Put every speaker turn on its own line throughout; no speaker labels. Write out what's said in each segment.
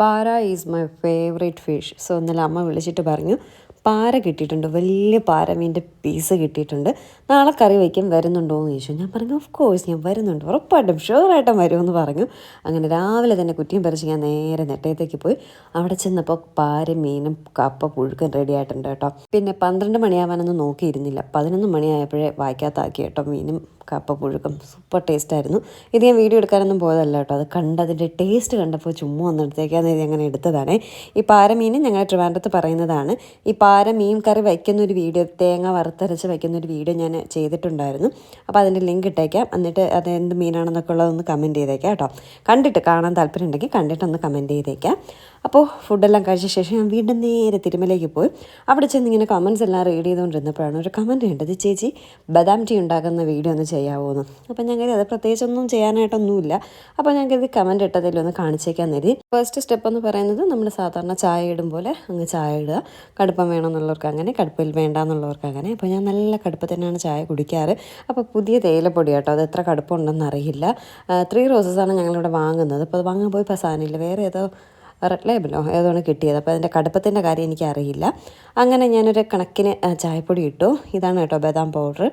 Para is my favourite fish so ഇന്നലെ അമ്മ വിളിച്ചിട്ട് പറഞ്ഞു പാര കിട്ടിയിട്ടുണ്ട്. വലിയ പാരമീന്റെ പീസ് കിട്ടിയിട്ടുണ്ട്. നാളെ കറി വയ്ക്കും വരുന്നുണ്ടോ എന്ന് ചോദിച്ചു. ഞാൻ പറഞ്ഞു ഓഫ് കോഴ്സ് ഞാൻ വരുന്നുണ്ട്. ഉറപ്പായിട്ടും ഷുവറായിട്ടും വരുമെന്ന് പറഞ്ഞു. അങ്ങനെ രാവിലെ തന്നെ കുറ്റിയും പറിച്ച് ഞാൻ നേരെ നെട്ടയത്തേക്ക് പോയി. അവിടെ ചെന്നപ്പോൾ പാര മീനും കപ്പ പുഴുക്കും റെഡി ആയിട്ടുണ്ട് കേട്ടോ. പിന്നെ പന്ത്രണ്ട് മണിയാവാനൊന്നും നോക്കിയിരുന്നില്ല. പതിനൊന്ന് മണിയായപ്പോഴേ വായിക്കാത്താക്കി കേട്ടോ മീനും കപ്പ പുഴുക്കും. സൂപ്പർ ടേസ്റ്റ് ആയിരുന്നു. ഇത് ഞാൻ വീഡിയോ എടുക്കാനൊന്നും പോയതല്ല കേട്ടോ. അത് കണ്ടതിന്റെ ടേസ്റ്റ് കണ്ടപ്പോൾ ചുമ്മാ ഒന്ന് ഇത് അങ്ങനെ എടുത്തതാണ്. ഈ പാരമീൻ ഞങ്ങൾ ട്രിവാൻഡ്രത്ത് പറയുന്നതാണ്. ഈ പാര മീൻ കറി വയ്ക്കുന്ന ഒരു വീഡിയോ തേങ്ങ വറുത്തരച്ച് വയ്ക്കുന്ന ഒരു വീഡിയോ ഞാൻ ചെയ്തിട്ടുണ്ടായിരുന്നു. അപ്പോൾ അതിന്റെ ലിങ്ക് ഇട്ടേക്കാം. എന്നിട്ട് അത് എന്ത് മീനാണെന്നൊക്കെ ഉള്ളതൊന്ന് കമന്റ് ചെയ്തേക്കാം കേട്ടോ. കണ്ടിട്ട് കാണാൻ താല്പര്യം ഉണ്ടെങ്കിൽ കണ്ടിട്ടൊന്ന് കമന്റ് ചെയ്തേക്കാം. അപ്പോൾ ഫുഡെല്ലാം കഴിച്ച ശേഷം ഞാൻ വീണ്ടും നേരെ തിരുമലയ്ക്ക് പോയി. അവിടെ ചെന്ന് ഇങ്ങനെ കമൻസ് എല്ലാം റീഡ് ചെയ്തുകൊണ്ടിരുന്നപ്പോഴാണ് ഒരു കമന്റ് കണ്ടത് ചേച്ചി ബദാം ടീ ഉണ്ടാക്കുന്ന വീഡിയോ ഒന്ന് ചെയ്യാമോ എന്ന് അപ്പോൾ ഞാൻ കരുതി അത് പ്രത്യേകിച്ചൊന്നും ചെയ്യാനായിട്ടൊന്നുമില്ല. അപ്പോൾ ഞാൻ കരുതി കമന്റ് ഇട്ടതിൽ ഒന്ന് കാണിച്ചേക്കാൻ കരുതി. ഫസ്റ്റ് സ്റ്റെപ്പ് എന്ന് പറയുന്നത് നമ്മൾ സാധാരണ ചായ ഇടും പോലെ അങ്ങ് ചായ ഇടുക. കടുപ്പം വേണമെന്നുള്ളവർക്ക് അങ്ങനെ കടുപ്പിൽ വേണ്ട എന്നുള്ളവർക്ക് അങ്ങനെ. അപ്പോൾ ഞാൻ നല്ല കടുപ്പത്തിനാണ് ചായ കുടിക്കാറ്. അപ്പോൾ പുതിയ തേയിലപ്പൊടി കേട്ടോ അത് എത്ര കടുപ്പമുണ്ടെന്ന് അറിയില്ല. ത്രീ റോസസാണ് ഞങ്ങളിവിടെ വാങ്ങുന്നത്. അപ്പോൾ അത് വാങ്ങാൻ പോയി സാധനമില്ല വേറെ ഏതോ റെഡ് ലേബലോ ഏതാണ് കിട്ടിയത്? അപ്പോൾ അതിന്റെ കടുപ്പത്തിന്റെ കാര്യം എനിക്കറിയില്ല. അങ്ങനെ ഞാനൊരു കണക്കിന് ചായപ്പൊടി ഇട്ടു. ഇതാണ് കേട്ടോ ബദാം പൗഡർ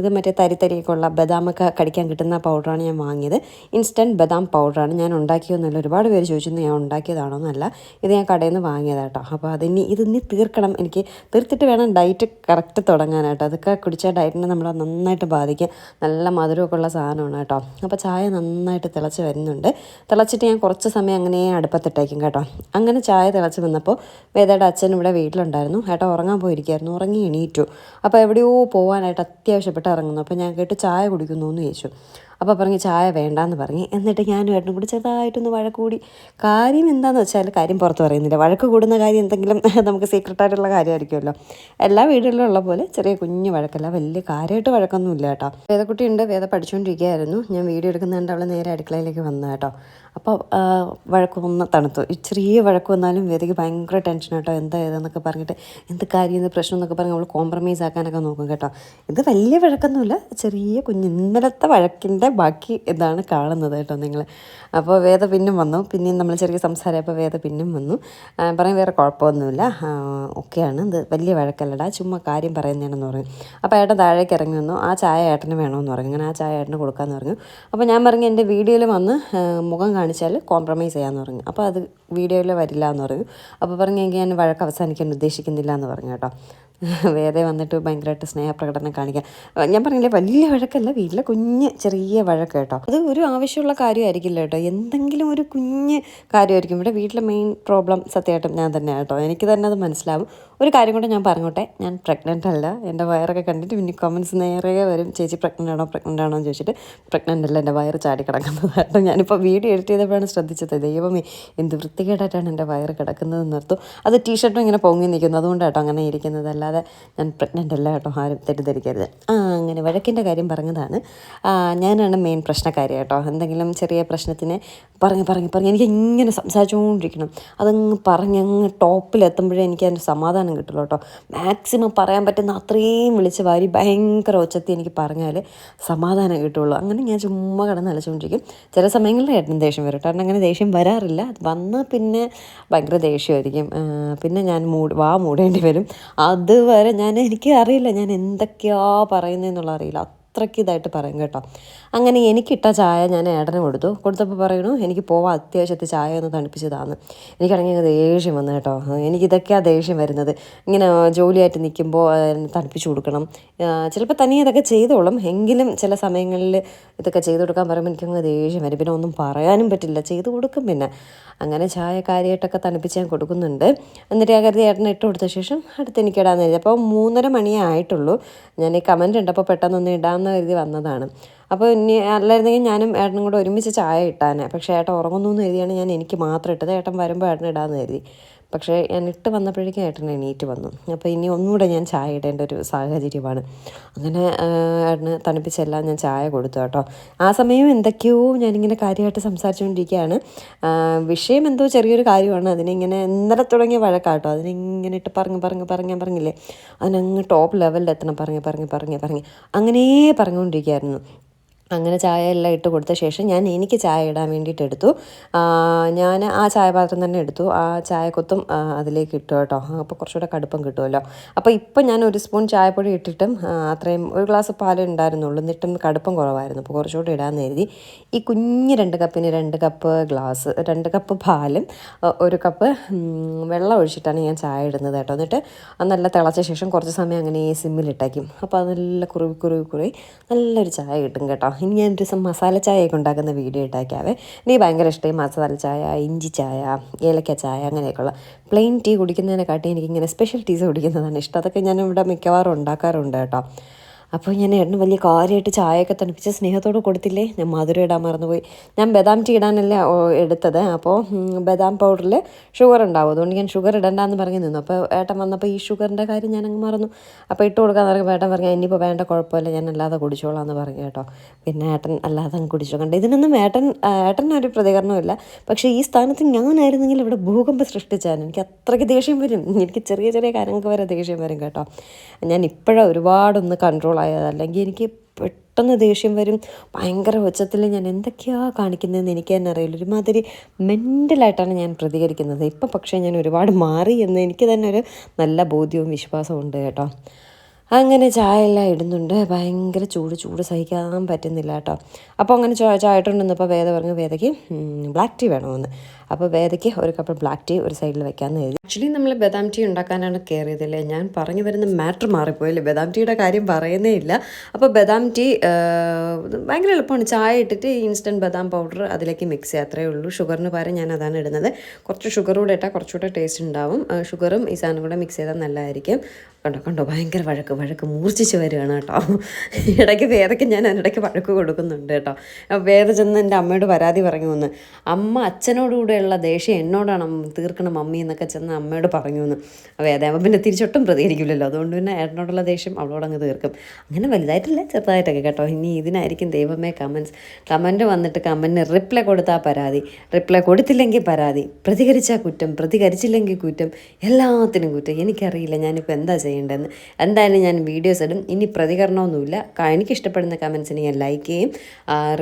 ഇത് മറ്റേ തരി തരിയൊക്കെ ഉള്ള ബദാമൊക്കെ കടിക്കാൻ കിട്ടുന്ന പൗഡറാണ് ഞാൻ വാങ്ങിയത്. ഇൻസ്റ്റന്റ് ബദാം പൗഡറാണ് ഞാൻ ഉണ്ടാക്കിയൊന്നുമില്ല ഒരുപാട് പേര് ചോദിച്ചിരുന്നു ഞാൻ ഉണ്ടാക്കിയതാണോ എന്നല്ല. ഇത് ഞാൻ കടയിൽ നിന്ന് വാങ്ങിയതാട്ടോ അപ്പോൾ അതിനി ഇത് ഇനി തീർക്കണം. എനിക്ക് തീർത്തിട്ട് വേണം ഡയറ്റ് കറക്റ്റ് തുടങ്ങാനായിട്ട്. അതൊക്കെ കുടിച്ചാൽ ഡയറ്റിനെ നമ്മളെ നന്നായിട്ട് ബാധിക്കും. നല്ല മധുരമൊക്കെ ഉള്ള സാധനമാണ് കേട്ടോ. അപ്പോൾ ചായ നന്നായിട്ട് തിളച്ച് വരുന്നുണ്ട്. തിളച്ചിട്ട് ഞാൻ കുറച്ച് സമയം അങ്ങനെ അടുപ്പത്തിട്ടേക്കും കേട്ടോ. അങ്ങനെ ചായ തിളച്ച് വന്നപ്പോൾ വേദയുടെ അച്ഛൻ ഇവിടെ വീട്ടിലുണ്ടായിരുന്നു. ഏട്ടാ ഉറങ്ങാൻ പോയിരിക്കുമായിരുന്നു ഉറങ്ങി എണീറ്റു. അപ്പോൾ എവിടെയോ പോകാനായിട്ട് അത്യാവശ്യപ്പെട്ട് ഇറങ്ങുന്നു. അപ്പോൾ ഞാൻ കേട്ട് ചായ കുടിക്കുന്നു എന്ന് ചോദിച്ചു. അപ്പോൾ പറഞ്ഞ് ചായ വേണ്ടാന്ന് പറഞ്ഞ്. എന്നിട്ട് ഞാനും ഏട്ടനും കൂടി ചെറുതായിട്ടൊന്ന് വഴക്കൂടി. കാര്യം എന്താണെന്ന് വെച്ചാൽ കാര്യം പുറത്ത് പറയുന്നില്ല. വഴക്ക് കൂടുന്ന കാര്യം എന്തെങ്കിലും നമുക്ക് സീക്രട്ടായിട്ടുള്ള കാര്യമായിരിക്കുമല്ലോ. എല്ലാ വീടുകളിലും ഉള്ള പോലെ ചെറിയ കുഞ്ഞു വഴക്കല്ല. വലിയ കാര്യമായിട്ട് വഴക്കൊന്നും ഇല്ല കേട്ടോ. വേദക്കുട്ടി ഉണ്ട് വേദ പഠിച്ചുകൊണ്ടിരിക്കുകയായിരുന്നു ഞാൻ വീഡിയോ എടുക്കുന്നതുകൊണ്ട് അവൾ നേരെ അടുക്കളയിലേക്ക് വന്നു കേട്ടോ. അപ്പോൾ വഴക്ക് ഒന്ന് തണുത്തു. ചെറിയ വഴക്ക് വന്നാലും വേദയ്ക്ക് ഭയങ്കര ടെൻഷൻ കേട്ടോ. എന്താ ഏതെന്നൊക്കെ പറഞ്ഞിട്ട് എന്ത് കാര്യം എന്ത് പ്രശ്നം എന്നൊക്കെ പറഞ്ഞ് അവൾ കോംപ്രമൈസ് ആക്കാനൊക്കെ നോക്കും കേട്ടോ. ഇത് വലിയ വഴക്കൊന്നുമില്ല. ചെറിയ കുഞ്ഞ് ഇന്നലത്തെ വഴക്കിന്റെ ബാക്കി ഇതാണ് കാണുന്നത് കേട്ടോ നിങ്ങൾ അപ്പോൾ വേദ പിന്നും വന്നു. പിന്നെയും നമ്മൾ ചെറിയ സംസാരമായപ്പോൾ വേദ പിന്നും വന്നു. പറയും വേറെ കുഴപ്പമൊന്നുമില്ല. ഒക്കെയാണ് ഇത് വലിയ വഴക്കല്ലടാ. ചുമ്മാ കാര്യം പറയുന്നതാണെന്ന് പറഞ്ഞു. അപ്പോൾ ഏട്ടൻ താഴേക്ക് ഇറങ്ങി വന്നു. ആ ചായ ഏട്ടന് വേണമെന്ന് പറഞ്ഞു. അങ്ങനെ ആ ചായ ഏട്ടന് കൊടുക്കാമെന്ന് പറഞ്ഞു. അപ്പോൾ ഞാൻ പറഞ്ഞു എന്റെ വീഡിയോയിൽ വന്ന് മുഖം കാണിച്ചാൽ കോംപ്രമൈസ് ചെയ്യാമെന്ന് പറഞ്ഞു. അപ്പോൾ അത് വീഡിയോയിൽ വരില്ല എന്ന് പറഞ്ഞു. അപ്പോൾ പറഞ്ഞു എങ്കിൽ ഞാൻ വഴക്ക് അവസാനിക്കാൻ ഉദ്ദേശിക്കുന്നില്ല എന്ന് പറഞ്ഞു കേട്ടോ. വേറെ വന്നിട്ട് ഭയങ്കരമായിട്ട് സ്നേഹപ്രകടനം കാണിക്കാൻ. ഞാൻ പറഞ്ഞില്ലേ വലിയ വഴക്കല്ല വീട്ടിലെ കുഞ്ഞ് ചെറിയ വഴക്ക് കേട്ടോ. അത് ഒരു ആവശ്യമുള്ള കാര്യമായിരിക്കില്ല കേട്ടോ. എന്തെങ്കിലും ഒരു കുഞ്ഞ് കാര്യമായിരിക്കും. ഇവിടെ വീട്ടിലെ മെയിൻ പ്രോബ്ലം സത്യമായിട്ടും ഞാൻ തന്നെ കേട്ടോ. എനിക്ക് തന്നെ അത് മനസ്സിലാവും. ഒരു കാര്യം കൊണ്ട് ഞാൻ പറഞ്ഞോട്ടെ. ഞാൻ പ്രഗ്നന്റ് അല്ല. എന്റെ വയറൊക്കെ കണ്ടിട്ട് പിന്നെ കമൻസ് നേരെ വരും. ചേച്ചി പ്രഗ്നന്റ് ആണോ? പ്രഗ്നന്റ് ആണോ? എന്ന് ചോദിച്ചിട്ട് പ്രഗ്നന്റ് അല്ല. എന്റെ വയറ് ചാടി കിടക്കുന്നത് കാരണം ഞാനിപ്പോൾ വീഡിയോ എഡിറ്റ് ചെയ്തപ്പോഴാണ് ശ്രദ്ധിച്ചത്. ദൈവമേ എന്ത് വൃത്തികേടായിട്ടാണ് എന്റെ വയറ് കിടക്കുന്നത് നിർത്തും അത് ടീഷർട്ടും ഇങ്ങനെ പൊങ്ങി നിൽക്കുന്നു. അതുകൊണ്ട് കേട്ടോ അങ്ങനെ ഇരിക്കുന്നത്. അല്ലാതെ ഞാൻ പ്രഗ്നന്റ് അല്ല കേട്ടോ. ആരും തെറ്റിദ്ധരിക്കരുത്. ആ അങ്ങനെ വഴക്കിന്റെ കാര്യം പറഞ്ഞതാണ്. ഞാനാണ് മെയിൻ പ്രശ്നക്കാരി കേട്ടോ. എന്തെങ്കിലും ചെറിയ പ്രശ്നത്തിന് പറഞ്ഞ് പറഞ്ഞ് പറഞ്ഞ് എനിക്ക് ഇങ്ങനെ സംസാരിച്ചുകൊണ്ടിരിക്കണം. അതങ്ങ് പറഞ്ഞ് അങ്ങ് ടോപ്പിലെത്തുമ്പോഴേ എനിക്ക് അതിന്റെ സമാധാനം കിട്ടുള്ളൂ കേട്ടോ. മാക്സിമം പറയാൻ പറ്റുന്ന അത്രയും വിളിച്ച് വാരി ഭയങ്കര ഒച്ചത്തി എനിക്ക് പറഞ്ഞാൽ സമാധാനം കിട്ടുള്ളൂ. അങ്ങനെ ഞാൻ ചുമ്മാ കിടന്ന് അലച്ചുകൊണ്ടിരിക്കും. ചില സമയങ്ങളിൽ ഏട്ടനും ദേഷ്യം വരും കാരണം അങ്ങനെ ദേഷ്യം വരാറില്ല. വന്നാൽ പിന്നെ ഭയങ്കര ദേഷ്യമായിരിക്കും. പിന്നെ ഞാൻ മൂട് വാ മൂടേണ്ടി വരും. അതുവരെ ഞാൻ എനിക്ക് അറിയില്ല ഞാൻ എന്തൊക്കെയാ പറയുന്നതെന്നുള്ള അറിയില്ല. അത്രയ്ക്ക് ഇതായിട്ട് പറയും കേട്ടോ. അങ്ങനെ എനിക്കിട്ട ചായ ഞാൻ ഏടനെ കൊടുത്തു. കൊടുത്തപ്പോൾ പറയണു എനിക്ക് പോവാൻ അത്യാവശ്യത്തിൽ ചായ ഒന്ന് തണുപ്പിച്ചതാന്ന്. എനിക്കാണെങ്കിൽ ദേഷ്യം വന്നു കേട്ടോ. എനിക്കിതൊക്കെയാണ് ദേഷ്യം വരുന്നത്. ഇങ്ങനെ ജോലിയായിട്ട് നിൽക്കുമ്പോൾ തണുപ്പിച്ചു കൊടുക്കണം. ചിലപ്പോൾ തനിയെ ഇതൊക്കെ ചെയ്തോളും. എങ്കിലും ചില സമയങ്ങളിൽ ഇതൊക്കെ ചെയ്തു കൊടുക്കാൻ പറയുമ്പോൾ എനിക്കങ്ങ് ദേഷ്യം വരും. പിന്നെ ഒന്നും പറയാനും പറ്റില്ല. ചെയ്തു കൊടുക്കും പിന്നെ. അങ്ങനെ ചായ കാര്യമായിട്ടൊക്കെ തണുപ്പിച്ച് ഞാൻ കൊടുക്കുന്നുണ്ട്. എന്നിട്ട് ആ കരുതി ഏട്ടനെ ഇട്ട് കൊടുത്ത ശേഷം അടുത്ത് എനിക്ക് ഇടാമെന്ന് അപ്പോൾ മൂന്നര മണിയേ ആയിട്ടുള്ളൂ. ഞാൻ ഈ കമന്റ് ഉണ്ട് അപ്പോൾ പെട്ടെന്നൊന്ന് ഇടാമെന്ന് കരുതി വന്നതാണ്. അപ്പോൾ ഇനി അല്ലായിരുന്നെങ്കിൽ ഞാനും ഏട്ടനും കൂടെ ഒരുമിച്ച് ചായ ഇട്ടാനെ. പക്ഷേ ഏട്ടൻ ഉറങ്ങുന്നു എന്ന് കരുതിയാണ് ഞാൻ എനിക്ക് മാത്രം ഇട്ടത്. ഏട്ടൻ വരുമ്പോൾ ഏട്ടൻ ഇടാമെന്ന് കരുതി. പക്ഷേ ഞാൻ ഇട്ട് വന്നപ്പോഴേക്കും ഏട്ടൻ എണീറ്റ് വന്നു. അപ്പോൾ ഇനി ഒന്നുകൂടെ ഞാൻ ചായ ഇടേണ്ട ഒരു സാഹചര്യമാണ്. അങ്ങനെ ഏട്ടന് തണുപ്പിച്ചെല്ലാം ഞാൻ ചായ കൊടുത്തു കേട്ടോ. ആ സമയം എന്തൊക്കെയോ ഞാനിങ്ങനെ കാര്യമായിട്ട് സംസാരിച്ചുകൊണ്ടിരിക്കുകയാണ്. വിഷയം എന്തോ ചെറിയൊരു കാര്യമാണ്. അതിനിങ്ങനെ ഇന്നലെ തുടങ്ങിയ വഴക്കാട്ടോ. അതിനിങ്ങനെ ഇട്ട് പറഞ്ഞ് പറഞ്ഞ് പറഞ്ഞ് പറഞ്ഞില്ലേ? അതിനങ്ങ് ടോപ്പ് ലെവലിൽ എത്തണം പറഞ്ഞ് പറഞ്ഞ് പറഞ്ഞ് പറഞ്ഞ്. അങ്ങനെ പറഞ്ഞുകൊണ്ടിരിക്കുകയായിരുന്നു. അങ്ങനെ ചായ എല്ലാം ഇട്ട് കൊടുത്ത ശേഷം ഞാൻ എനിക്ക് ചായ ഇടാൻ വേണ്ടിയിട്ട് എടുത്തു. ഞാൻ ആ ചായപാത്രം തന്നെ എടുത്തു. ആ ചായക്കൊത്തും അതിലേക്ക് ഇട്ടു കേട്ടോ. അപ്പോൾ കുറച്ചുകൂടെ കടുപ്പം കിട്ടുമല്ലോ. അപ്പോൾ ഇപ്പം ഞാൻ ഒരു സ്പൂൺ ചായപ്പൊടി ഇട്ടിട്ടും അത്രയും ഒരു ഗ്ലാസ് പാൽ ഉണ്ടായിരുന്നുള്ളൂ. എന്നിട്ടും കടുപ്പം കുറവായിരുന്നു. അപ്പോൾ കുറച്ചുകൂടെ ഇടാമെന്ന് കരുതി. ഈ കുഞ്ഞ് രണ്ട് കപ്പിന് രണ്ട് കപ്പ് ഗ്ലാസ് രണ്ട് കപ്പ് പാലും ഒരു കപ്പ് വെള്ളം ഒഴിച്ചിട്ടാണ് ഞാൻ ചായ ഇടുന്നത് കേട്ടോ. എന്നിട്ട് നല്ല തിളച്ച ശേഷം കുറച്ച് സമയം അങ്ങനെ ഈ സിമ്മിലിട്ടേക്കും അപ്പോൾ അത് നല്ല കുറുവി കുറുവി കുറുവി നല്ലൊരു ചായ കിട്ടും കേട്ടോ. ഇനി ഞാൻ ഒരു ദിവസം മസാല ചായയൊക്കെ ഉണ്ടാക്കുന്ന വീഡിയോ ഇട്ടാക്കാവേ. എനിക്ക് ഭയങ്കര ഇഷ്ടമായി മസാല ചായ ഇഞ്ചി ചായ ഏലക്ക ചായ അങ്ങനെയൊക്കെയുള്ള. പ്ലെയിൻ ടീ കുടിക്കുന്നതിനെക്കാട്ടി എനിക്കിങ്ങനെ സ്പെഷ്യൽ ടീസ് കുടിക്കുന്നതാണ് ഇഷ്ടം. അതൊക്കെ ഞാൻ ഇവിടെ മിക്കവാറും ഉണ്ടാക്കാറുണ്ട് കേട്ടോ. അപ്പോൾ ഞാൻ ഏട്ടന് വലിയ കാര്യമായിട്ട് ചായയൊക്കെ തണുപ്പിച്ച് സ്നേഹത്തോട് കൊടുത്തില്ലേ? ഞാൻ മധുരം ഇടാൻ മറന്നുപോയി. ഞാൻ ബദാം ടീ ഇടാനല്ല എടുത്തത്. അപ്പോൾ ബദാം പൗഡറിൽ ഷുഗർ ഉണ്ടാവും. അതുകൊണ്ട് ഞാൻ ഷുഗർ ഇടണ്ടെന്ന് പറഞ്ഞ് നിന്നു. അപ്പോൾ ഏട്ടൻ വന്നപ്പോൾ ഈ ഷുഗറിന്റെ കാര്യം ഞാൻ അങ്ങ് മറന്നു. അപ്പോൾ ഇട്ട് കൊടുക്കാൻ പറയുമ്പോൾ ഏട്ടൻ പറഞ്ഞു ഇനിയിപ്പോൾ വേണ്ട കുഴപ്പമില്ല. ഞാൻ അല്ലാതെ കുടിച്ചോളാം എന്ന് പറഞ്ഞു കേട്ടോ. പിന്നെ ഏട്ടൻ അല്ലാതെ അങ്ങ് കുടിച്ചു. കണ്ട് ഇതിനൊന്നും ഏട്ടൻ ഏട്ടനൊരു പ്രതികരണമില്ല പക്ഷേ ഈ സ്ഥാനത്ത് ഞാനായിരുന്നെങ്കിൽ ഇവിടെ ഭൂകമ്പം സൃഷ്ടിച്ചാൽ എനിക്ക് അത്രയ്ക്ക് ദേഷ്യം വരും. എനിക്ക് ചെറിയ ചെറിയ കാര്യങ്ങൾക്ക് വരെ ദേഷ്യം വരും കേട്ടോ. ഞാൻ ഇപ്പോഴാണ് ഒരുപാടൊന്ന് കൺട്രോൾ ആയത്. അല്ലെങ്കിൽ എനിക്ക് പെട്ടെന്ന് ദേഷ്യം വരും. ഭയങ്കര ഉച്ചത്തിൽ ഞാൻ എന്തൊക്കെയാണ് കാണിക്കുന്നതെന്ന് എനിക്ക് തന്നെ അറിയില്ല. ഒരുമാതിരി മെന്റലായിട്ടാണ് ഞാൻ പ്രതികരിക്കുന്നത്. ഇപ്പം പക്ഷേ ഞാൻ ഒരുപാട് മാറി എന്ന് എനിക്ക് തന്നെ ഒരു നല്ല ബോധ്യവും വിശ്വാസവും ഉണ്ട് കേട്ടോ. അങ്ങനെ ചായ എല്ലാം ഇടുന്നുണ്ട്. ഭയങ്കര ചൂട് ചൂട് സഹിക്കാൻ പറ്റുന്നില്ല കേട്ടോ. അപ്പോൾ അങ്ങനെ ചായ ഇട്ടുണ്ടെന്നപ്പോൾ വേദ പറഞ്ഞു വേദയ്ക്ക് ബ്ലാക്ക് ടീ വേണമെന്ന്. അപ്പോൾ വേദയ്ക്ക് ഒരു കപ്പ് ബ്ലാക്ക് ടീ ഒരു സൈഡിൽ വെക്കാമെന്ന് എഴുതി ആക്ച്വലി നമ്മൾ ബദാം ടീ ഉണ്ടാക്കാനാണ് കയറിയതല്ലേ ഞാൻ പറഞ്ഞു വരുന്ന മാറ്റർ മാറിപ്പോയല്ലേ? ബദാം ടീയുടെ കാര്യം പറയുന്നേ ഇല്ല. അപ്പോൾ ബദാം ടീ ഭയങ്കര എളുപ്പമാണ്. ചായ ഇട്ടിട്ട് ഇൻസ്റ്റന്റ് ബദാം പൗഡർ അതിലേക്ക് മിക്സ് ചെയ്യുക അത്രയേ ഉള്ളൂ. ഷുഗറിന് പകരം ഞാൻ അതാണ് ഇടുന്നത്. കുറച്ച് ഷുഗർ കൂടെ ഇട്ടാൽ കുറച്ചുകൂടെ ടേസ്റ്റ് ഉണ്ടാവും. ഷുഗറും ഈ സാധനം കൂടെ മിക്സ് ചെയ്താൽ നല്ലതായിരിക്കും. കണ്ടോ കണ്ടോ ഭയങ്കര വഴക്ക് വഴക്ക് മൂർച്ഛിച്ച് വരികയാണ് കേട്ടോ. ഇടയ്ക്ക് വേദയ്ക്ക് ഞാൻ അതിനിടയ്ക്ക് വഴക്ക് കൊടുക്കുന്നുണ്ട് കേട്ടോ. വേദ ചെന്ന് എന്റെ അമ്മയോട് പരാതി പറഞ്ഞു വന്ന് അമ്മ അച്ഛനോടുകൂടെയുള്ള ദേഷ്യം എന്നോടാണ് തീർക്കണം മമ്മി എന്നൊക്കെ ചെന്ന് അമ്മയോട് പറഞ്ഞു എന്ന് വേദയാകുമ്പോൾ പിന്നെ തിരിച്ചൊട്ടും പ്രതികരിക്കില്ലല്ലോ. അതുകൊണ്ട് പിന്നെ ഏട്ടനോടുള്ള ദേഷ്യം അവളോട് അങ്ങ് തീർക്കും. അങ്ങനെ വലുതായിട്ടില്ല ചെറുതായിട്ടൊക്കെ കേട്ടോ. ഇനി ഇതിനായിരിക്കും ദൈവമേ കമൻസ് കമന്റ് വന്നിട്ട് കമന്റിന് റിപ്ലൈ കൊടുത്താൽ പരാതി. റിപ്ലൈ കൊടുത്തില്ലെങ്കിൽ പരാതി. പ്രതികരിച്ചാൽ കുറ്റം. പ്രതികരിച്ചില്ലെങ്കിൽ കുറ്റം. എല്ലാത്തിനും കുറ്റം. എനിക്കറിയില്ല ഞാനിപ്പോൾ എന്താ ചെയ്യേണ്ടതെന്ന്. എന്തായാലും ഞാൻ വീഡിയോസ് ഇടും. ഇനി പ്രതികരണമൊന്നുമില്ല. എനിക്കിഷ്ടപ്പെടുന്ന കമൻസിന് ഞാൻ ലൈക്ക് ചെയ്യും.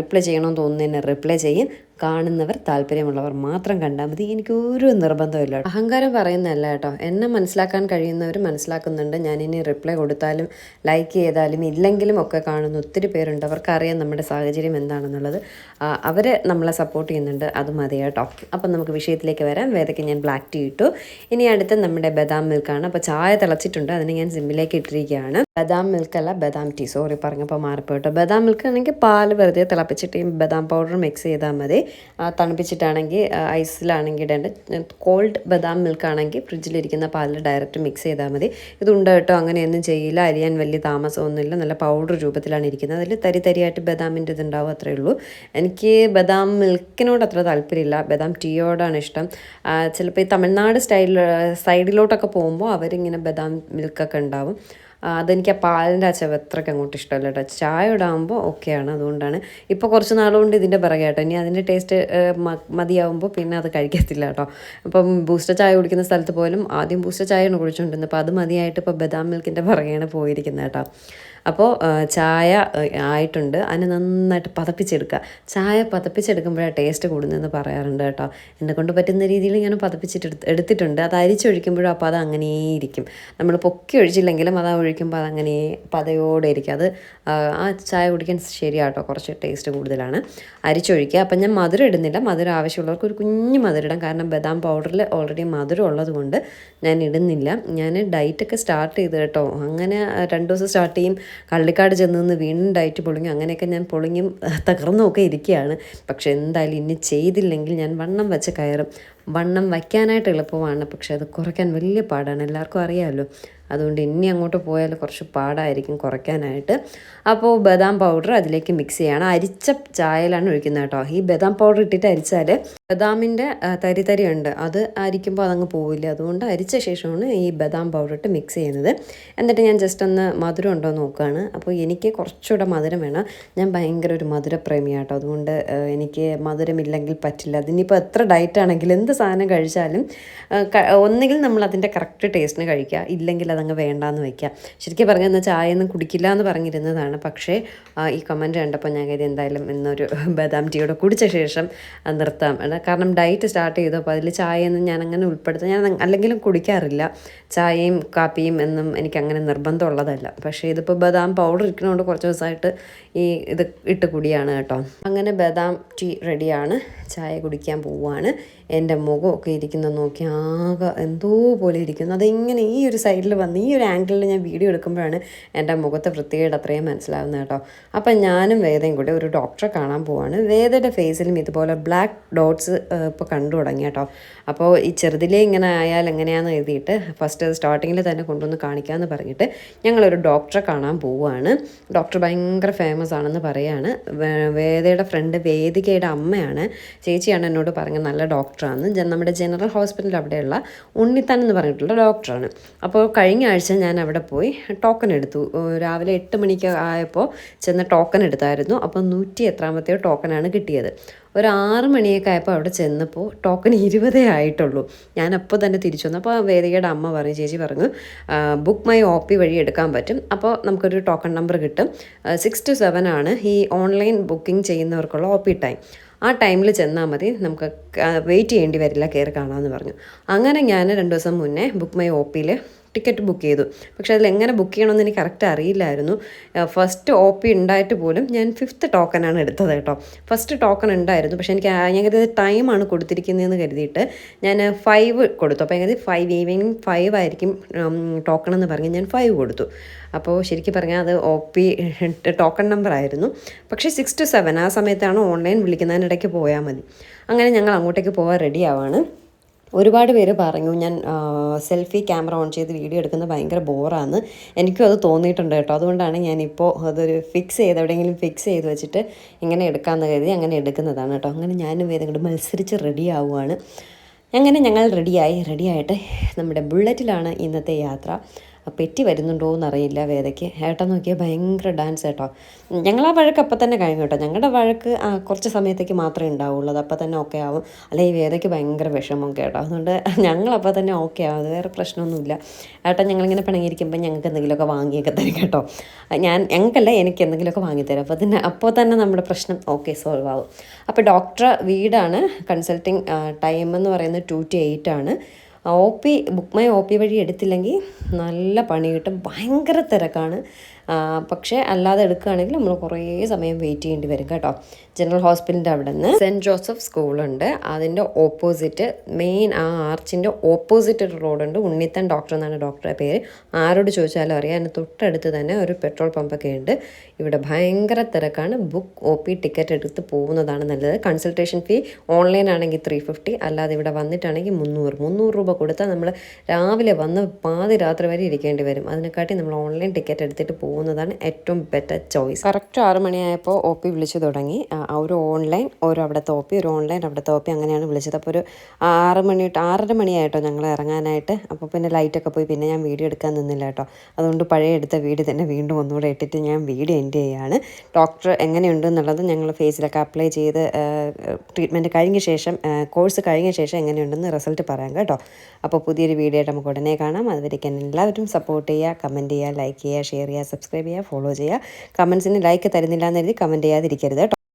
റിപ്ലൈ ചെയ്യണമെന്ന് തോന്നുന്നതിന് റിപ്ലൈ ചെയ്യും. കാണുന്നവർ താല്പര്യമുള്ളവർ മാത്രം കണ്ടാൽ മതി. എനിക്ക് ഒരു നിർബന്ധമില്ല അഹങ്കാരം പറയുന്നതല്ല കേട്ടോ. എന്നെ മനസ്സിലാക്കാൻ കഴിയുന്നവർ മനസ്സിലാക്കുന്നുണ്ട്. ഞാനിനി റിപ്ലൈ കൊടുത്താലും ലൈക്ക് ചെയ്താലും ഇല്ലെങ്കിലും ഒക്കെ കാണുന്ന ഒത്തിരി പേരുണ്ട്. അവർക്കറിയാം നമ്മുടെ സാഹചര്യം എന്താണെന്നുള്ളത്. അവർ നമ്മളെ സപ്പോർട്ട് ചെയ്യുന്നുണ്ട്. അത് മതി കേട്ടോ. അപ്പം നമുക്ക് വിഷയത്തിലേക്ക് വരാം. വേദയ്ക്ക് ഞാൻ ബ്ലാക്ക് ടീ ഇട്ടു. ഇനി അടുത്ത നമ്മുടെ ബദാം മിൽക്കാണ് അപ്പോൾ ചായ തിളച്ചിട്ടുണ്ട്. അതിന് ഞാൻ സിമ്മിലേക്ക് ഇട്ടിരിക്കുകയാണ്. ബദാം മിൽക്ക് അല്ല ബദാം ടീ സോറി പറഞ്ഞപ്പോൾ മാറിപ്പോട്ടോ ബദാം മിൽക്ക് ആണെങ്കിൽ പാൽ വെറുതെ തിളപ്പിച്ചിട്ട് ബദാം പൗഡർ മിക്സ് ചെയ്താൽ മതി. തണുപ്പിച്ചിട്ടാണെങ്കിൽ ഐസിലാണെങ്കിൽ ഇടേണ്ട കോൾഡ് ബദാം മിൽക്ക് ആണെങ്കിൽ ഫ്രിഡ്ജിലിരിക്കുന്ന പാലിൽ ഡയറക്റ്റ് മിക്സ് ചെയ്താൽ മതി. ഇത് ഉണ്ട് കേട്ടോ? അങ്ങനെയൊന്നും ചെയ്യില്ല. അരിയാൻ വലിയ താമസമൊന്നുമില്ല. നല്ല പൗഡർ രൂപത്തിലാണ് ഇരിക്കുന്നത്. അതിൽ തരി തരിയായിട്ട് ബദാമിന്റെ ഇതുണ്ടാവും അത്രയേ ഉള്ളൂ. എനിക്ക് ബദാം മിൽക്കിനോട് അത്ര താല്പര്യമില്ല. ബദാം ടീയോടാണ് ഇഷ്ടം. ചിലപ്പോൾ ഈ തമിഴ്നാട് സ്റ്റൈലിൽ സൈഡിലോട്ടൊക്കെ പോകുമ്പോൾ അവരിങ്ങനെ ബദാം മിൽക്കൊക്കെ ഉണ്ടാവും. അതെനിക്ക് ആ പാലിന്റെ ആ ചെവത്രയ്ക്ക് അങ്ങോട്ട് ഇഷ്ടമല്ല കേട്ടോ. ചായ ഇടാകുമ്പോൾ ഓക്കെയാണ് അതുകൊണ്ടാണ്. ഇപ്പോൾ കുറച്ച് നാളുകൊണ്ട് ഇതിന്റെ പിറകെ കേട്ടോ. ഇനി അതിന്റെ ടേസ്റ്റ് മതിയാവുമ്പോൾ പിന്നെ അത് കഴിക്കത്തില്ല കേട്ടോ. ഇപ്പം ബൂസ്റ്റർ ചായ കുടിക്കുന്ന സ്ഥലത്ത് പോലും ആദ്യം ബൂസ്റ്റർ ചായയാണ് കുടിച്ചുകൊണ്ടിരുന്നത്. അപ്പോൾ അത് മതിയായിട്ട് ഇപ്പോൾ ബദാം മിൽക്കിന്റെ പിറകെയാണ് പോയിരിക്കുന്നത് കേട്ടോ. അപ്പോൾ ചായ ആയിട്ടുണ്ട്. അതിനെ നന്നായിട്ട് പതപ്പിച്ചെടുക്കുക. ചായ പതപ്പിച്ചെടുക്കുമ്പോഴാണ് ടേസ്റ്റ് കൂടുന്നതെന്ന് പറയാറുണ്ട് കേട്ടോ. എന്നെ കൊണ്ട് പറ്റുന്ന രീതിയിൽ ഞാൻ പതപ്പിച്ചിട്ട് എടുത്തിട്ടുണ്ട്. അത് അരിച്ചൊഴിക്കുമ്പോഴും അപ്പോൾ അത് അങ്ങനെ ഇരിക്കും നമ്മൾ പൊക്കി ഒഴിച്ചില്ലെങ്കിലും അത് ഒഴിക്കുമ്പോൾ അത് അങ്ങനെ പതയോടെ ഇരിക്കും. അത് ആ ചായ കുടിക്കാൻ ശരിയാട്ടോ. കുറച്ച് ടേസ്റ്റ് കൂടുതലാണ്. അരിച്ചൊഴിക്കുക. അപ്പം ഞാൻ മധുരം ഇടുന്നില്ല. മധുരം ആവശ്യമുള്ളവർക്ക് ഒരു കുഞ്ഞ് മധുരം ഇടാം. കാരണം ബദാം പൗഡറിൽ ഓൾറെഡി മധുരം ഉള്ളതുകൊണ്ട് ഞാൻ ഇടുന്നില്ല. ഞാൻ ഡയറ്റൊക്കെ സ്റ്റാർട്ട് ചെയ്ത് കേട്ടോ. അങ്ങനെ രണ്ട് ദിവസം സ്റ്റാർട്ട് ചെയ്യും. കള്ളിക്കാട് ചെന്ന് നിന്ന് വീണ്ടും ഡയറ്റ് പൊളിഞ്ഞു. അങ്ങനെയൊക്കെ ഞാൻ പൊളിഞ്ഞും തകർന്നുമൊക്കെ ഇരിക്കുകയാണ്. പക്ഷെ എന്തായാലും ഇനി ചെയ്തില്ലെങ്കിൽ ഞാൻ വണ്ണം വെച്ച് കയറും. വണ്ണം വയ്ക്കാനായിട്ട് എളുപ്പമാണ്. പക്ഷെ അത് കുറയ്ക്കാൻ വലിയ പാടാണ്. എല്ലാവർക്കും അറിയാമല്ലോ. അതുകൊണ്ട് ഇനി അങ്ങോട്ട് പോയാൽ കുറച്ച് പാടായിരിക്കും കുറയ്ക്കാനായിട്ട്. അപ്പോൾ ബദാം പൗഡർ അതിലേക്ക് മിക്സ് ചെയ്യണം. അരിച്ച ചായയിലാണ് ഒഴിക്കുന്നത് കേട്ടോ. ഈ ബദാം പൗഡർ ഇട്ടിട്ട് അരിച്ചാൽ ബദാമിന്റെ തരി തരി ഉണ്ട് അത് അരിക്കുമ്പോൾ അതങ്ങ് പോവില്ല. അതുകൊണ്ട് അരിച്ച ശേഷമാണ് ഈ ബദാം പൗഡർ ഇട്ട് മിക്സ് ചെയ്യുന്നത്. എന്നിട്ട് ഞാൻ ജസ്റ്റ് ഒന്ന് മധുരം ഉണ്ടോ നോക്കുകയാണ്. അപ്പോൾ എനിക്ക് കുറച്ചുകൂടെ മധുരം വേണം. ഞാൻ ഭയങ്കര ഒരു മധുരപ്രേമിയാട്ടോ അതുകൊണ്ട് എനിക്ക് മധുരമില്ലെങ്കിൽ പറ്റില്ല. അതിനിപ്പോൾ എത്ര ഡയറ്റ് ആണെങ്കിലും എന്ത് സാധനം കഴിച്ചാലും ഒന്നുകിൽ നമ്മൾ അതിന്റെ കറക്റ്റ് ടേസ്റ്റിന് കഴിക്കുക. ഇല്ലെങ്കിൽ അത് അതങ്ങ് വേണ്ടാന്ന് വയ്ക്കാം. ശരിക്കും പറഞ്ഞാൽ ചായ ഒന്നും കുടിക്കില്ല എന്ന് പറഞ്ഞിരുന്നതാണ്. പക്ഷേ ഈ കമന്റ് കണ്ടപ്പോൾ ഞാൻ കരുതി എന്തായാലും ഇന്നൊരു ബദാം ടീയോടെ കുടിച്ച ശേഷം നിർത്താം. കാരണം ഡയറ്റ് സ്റ്റാർട്ട് ചെയ്തു അപ്പോൾ അതിൽ ചായയൊന്നും ഞാൻ അങ്ങനെ ഉൾപ്പെടുത്താൻ ഞാൻ അല്ലെങ്കിലും കുടിക്കാറില്ല. ചായയും കാപ്പിയും എന്നും എനിക്ക് അങ്ങനെ നിർബന്ധമുള്ളതല്ല. പക്ഷേ ഇതിപ്പോൾ ബദാം പൗഡർ ഇരിക്കുന്നതുകൊണ്ട് കുറച്ച് ദിവസമായിട്ട് ഈ ഇത് ഇട്ട് കുടിയാണ് കേട്ടോ. അങ്ങനെ ബദാം ടീ റെഡിയാണ് ചായ കുടിക്കാൻ പോവുകയാണ് എന്റെ മുഖമൊക്കെ ഇരിക്കുന്നത് നോക്കി ആകെ എന്തോ പോലെ ഇരിക്കുന്നു. അതിങ്ങനെ ഈ ഒരു സൈഡിൽ വന്ന് ഈ ഒരു ആംഗിളിൽ ഞാൻ വീഡിയോ എടുക്കുമ്പോഴാണ് എന്റെ മുഖത്തെ വൃത്തികേട് അത്രയും മനസ്സിലാവുന്നത് കേട്ടോ. അപ്പം ഞാനും വേദയും കൂടി ഒരു ഡോക്ടറെ കാണാൻ പോവാണ്. വേദയുടെ ഫേസിലും ഇതുപോലെ ബ്ലാക്ക് ഡോട്ട്സ് ഇപ്പോൾ കണ്ടു തുടങ്ങി കേട്ടോ. അപ്പോൾ ഈ ചെറുതിലേ ഇങ്ങനെ ആയാൽ എങ്ങനെയാണെന്ന് എഴുതിയിട്ട് ഫസ്റ്റ് സ്റ്റാർട്ടിങ്ങിൽ തന്നെ കൊണ്ടുവന്ന് കാണിക്കാമെന്ന് പറഞ്ഞിട്ട് ഞങ്ങളൊരു ഡോക്ടറെ കാണാൻ പോവുകയാണ് ഡോക്ടർ ഭയങ്കര ഫേമസ് ആണെന്ന് പറയുകയാണ് വേദയുടെ ഫ്രണ്ട് വേദികയുടെ അമ്മയാണ്. ചേച്ചിയാണ് എന്നോട് പറഞ്ഞ നല്ല ഡോക്ടറാണ്. നമ്മുടെ ജനറൽ ഹോസ്പിറ്റൽ അവിടെയുള്ള ഉണ്ണിത്താൻ എന്ന് പറഞ്ഞിട്ടുള്ള ഡോക്ടറാണ്. അപ്പോൾ കഴിഞ്ഞ ആഴ്ച ഞാൻ അവിടെ പോയി ടോക്കൺ എടുത്തു. രാവിലെ എട്ട് മണിക്ക് ആയപ്പോൾ ചെന്ന് ടോക്കൺ എടുത്തായിരുന്നു. അപ്പോൾ നൂറ്റി എത്രാമത്തെയോ ടോക്കണാണ് കിട്ടിയത്. ഒരു ആറ് മണിയൊക്കെ ആയപ്പോൾ അവിടെ ചെന്നപ്പോൾ ടോക്കൺ ഇരുപതേ ആയിട്ടുള്ളൂ. ഞാൻ അപ്പോൾ തന്നെ തിരിച്ചു വന്നു. അപ്പോൾ വേദികയുടെ അമ്മ പറഞ്ഞു ചേച്ചി പറഞ്ഞു ബുക്ക് മൈ ഒ പി വഴി എടുക്കാൻ പറ്റും. അപ്പോൾ നമുക്കൊരു ടോക്കൺ നമ്പർ കിട്ടും. സിക്സ് ടു സെവൻ ആണ് ഈ ഓൺലൈൻ ബുക്കിംഗ് ചെയ്യുന്നവർക്കുള്ള ഒ പി ടൈം. ആ ടൈമിൽ ചെന്നാൽ മതി. നമുക്ക് വെയിറ്റ് ചെയ്യേണ്ടി വരില്ല. കയറി കാണാമെന്ന് പറഞ്ഞു. അങ്ങനെ ഞാൻ രണ്ട് ദിവസം മുന്നേ ബുക്ക് മൈ ഒ പിയിൽ ടിക്കറ്റ് ബുക്ക് ചെയ്തു. പക്ഷേ അതിൽ എങ്ങനെ ബുക്ക് ചെയ്യണമെന്ന് എനിക്ക് കറക്റ്റ് അറിയില്ലായിരുന്നു. ഫസ്റ്റ് ഒ പി ഉണ്ടായിട്ട് പോലും ഞാൻ ഫിഫ്ത്ത് ടോക്കനാണ് എടുത്തത് കേട്ടോ. ഫസ്റ്റ് ടോക്കൺ ഉണ്ടായിരുന്നു. പക്ഷേ എനിക്ക് ഞങ്ങൾക്ക് ടൈമാണ് കൊടുത്തിരിക്കുന്നതെന്ന് കരുതിയിട്ട് ഞാൻ ഫൈവ് കൊടുത്തു. അപ്പോൾ കരുതി ഫൈവ് ഈവനിങ് ഫൈവ് ആയിരിക്കും ടോക്കൺ എന്ന് പറഞ്ഞ് ഞാൻ ഫൈവ് കൊടുത്തു. അപ്പോൾ ശരിക്കും പറഞ്ഞാൽ അത് ഒ പി ടോക്കൺ നമ്പർ ആയിരുന്നു പക്ഷേ സിക്സ് ടു സെവൻ ആ സമയത്താണ് ഓൺലൈൻ വിളിക്കുന്നതിനിടയ്ക്ക് പോയാൽ മതി. അങ്ങനെ ഞങ്ങൾ അങ്ങോട്ടേക്ക് പോകാൻ റെഡി ആവാണ്. ഒരുപാട് പേര് പറഞ്ഞു ഞാൻ സെൽഫി ക്യാമറ ഓൺ ചെയ്ത് വീഡിയോ എടുക്കുന്നത് ഭയങ്കര ബോറാണ് എനിക്കും അത് തോന്നിയിട്ടുണ്ട് കേട്ടോ. അതുകൊണ്ടാണ് ഞാനിപ്പോൾ അതൊരു ഫിക്സ് ചെയ്ത് എവിടെയെങ്കിലും ഫിക്സ് ചെയ്ത് വെച്ചിട്ട് ഇങ്ങനെ എടുക്കാമെന്ന് കരുതി അങ്ങനെ എടുക്കുന്നതാണ് കേട്ടോ. അങ്ങനെ ഞാനും വേദം മത്സരിച്ച് റെഡി ആവുകയാണ് അങ്ങനെ ഞങ്ങൾ റെഡിയായി റെഡിയായിട്ട് നമ്മുടെ ബുള്ളറ്റിലാണ് ഇന്നത്തെ യാത്ര. പെറ്റി വരുന്നുണ്ടോ എന്നറിയില്ല വേദയ്ക്ക്. ഏട്ടൻ നോക്കിയാൽ ഭയങ്കര ഡാൻസ് കേട്ടോ. ഞങ്ങൾ ആ വഴക്ക് അപ്പം തന്നെ കഴിഞ്ഞു കേട്ടോ. ഞങ്ങളുടെ വഴക്ക് കുറച്ച് സമയത്തേക്ക് മാത്രമേ ഉണ്ടാവുള്ളൂ. അപ്പം തന്നെ ഓക്കെ ആവും. അല്ലെങ്കിൽ വേദയ്ക്ക് ഭയങ്കര വിഷമം കേട്ടോ. അതുകൊണ്ട് ഞങ്ങളപ്പോൾ തന്നെ ഓക്കെ ആവും. അത് വേറെ പ്രശ്നമൊന്നുമില്ല. ഏട്ടൻ ഞങ്ങളിങ്ങനെ പിണങ്ങിയിരിക്കുമ്പോൾ ഞങ്ങൾക്ക് എന്തെങ്കിലുമൊക്കെ വാങ്ങിയൊക്കെ തരും കേട്ടോ. ഞാൻ ഞങ്ങൾക്കല്ല എനിക്ക് എന്തെങ്കിലുമൊക്കെ വാങ്ങിത്തരും. അപ്പോൾ തന്നെ അപ്പോൾ തന്നെ നമ്മുടെ പ്രശ്നം ഓക്കെ സോൾവ് ആവും. അപ്പോൾ ഡോക്ടർ വീടാണ്. കൺസൾട്ടിങ് ടൈം എന്ന് പറയുന്നത് ടു ടു എയ്റ്റ് ആണ്. O P book my O P വഴി എടുത്തില്ലെങ്കിൽ നല്ല പണി കിട്ടും. ഭയങ്കര തിരക്കാണ്. പക്ഷേ അല്ലാതെ എടുക്കുകയാണെങ്കിൽ നമ്മൾ കുറേ സമയം വെയിറ്റ് ചെയ്യേണ്ടി വരും കേട്ടോ. ജനറൽ ഹോസ്പിറ്റലിന്റെ അവിടെ നിന്ന് സെന്റ് ജോസഫ് സ്കൂളുണ്ട് അതിന്റെ ഓപ്പോസിറ്റ് മെയിൻ ആ ആർച്ചിന്റെ ഓപ്പോസിറ്റ് ഒരു റോഡുണ്ട് ഉണ്ണിത്തൻ ഡോക്ടർ എന്നാണ് ഡോക്ടറുടെ പേര്. ആരോട് ചോദിച്ചാലും അറിയാം. അതിന് തൊട്ടടുത്ത് തന്നെ ഒരു പെട്രോൾ പമ്പൊക്കെ ഉണ്ട്. ഇവിടെ ഭയങ്കര തിരക്കാണ്. ബുക്ക് ഒ പി ടിക്കറ്റ് എടുത്ത് പോകുന്നതാണ് നല്ലത്. കൺസൾട്ടേഷൻ ഫീ ഓൺലൈൻ ആണെങ്കിൽ ത്രീ ഫിഫ്റ്റി അല്ലാതെ ഇവിടെ വന്നിട്ടാണെങ്കിൽ മുന്നൂറ്. മുന്നൂറ് രൂപ കൊടുത്താൽ നമ്മൾ രാവിലെ വന്ന് പാതി രാത്രി വരെ ഇരിക്കേണ്ടി വരും. അതിനെക്കാട്ടി നമ്മൾ ഓൺലൈൻ ടിക്കറ്റ് എടുത്തിട്ട് പോകുന്നതാണ് ഏറ്റവും ബെറ്റർ ചോയ്സ് കറക്റ്റ് ആറ് മണിയായപ്പോൾ ഒ പി വിളിച്ചു തുടങ്ങി. ഒരു ഓൺലൈൻ ഒരു അവിടുത്തെ ഒ പി ഒരു ഓൺലൈൻ അവിടുത്തെ ഒ പി അങ്ങനെയാണ് വിളിച്ചത്. അപ്പോൾ ഒരു ആറ് മണി ആറര മണിയായിട്ടോ ഞങ്ങൾ ഇറങ്ങാനായിട്ട്. അപ്പോൾ പിന്നെ ലൈറ്റൊക്കെ പോയി. പിന്നെ ഞാൻ വീഡിയോ എടുക്കാൻ നിന്നില്ല കേട്ടോ. അതുകൊണ്ട് പഴയ എടുത്ത വീഡിയോ തന്നെ വീണ്ടും ഒന്നുകൂടെ ഇട്ടിട്ട് ഞാൻ വീഡിയോ എൻഡ് ചെയ്യുകയാണ് ഡോക്ടർ എങ്ങനെയുണ്ട് എന്നുള്ളത് ഞങ്ങൾ ഫേസിലൊക്കെ അപ്ലൈ ചെയ്ത് ട്രീറ്റ്മെന്റ് കഴിഞ്ഞ ശേഷം കോഴ്സ് കഴിഞ്ഞ ശേഷം എങ്ങനെയുണ്ടെന്ന് റിസൾട്ട് പറയാം കേട്ടോ. അപ്പോൾ പുതിയൊരു വീഡിയോ ആയിട്ട് നമുക്ക് ഉടനെ കാണാം. അതുവരേക്കും എല്ലാവരും സപ്പോർട്ട് ചെയ്യുക കമന്റ് ചെയ്യുക ലൈക്ക് ചെയ്യുക ഷെയർ ചെയ്യുക സബ്സ്ക്രൈബ് ചെയ്യുക ഫോളോ ചെയ്യുക. കമൻസിന് ലൈക്ക് തരുന്നില്ല എന്ന് കരുതി കമന്റ് ചെയ്യാതിരിക്കരുത്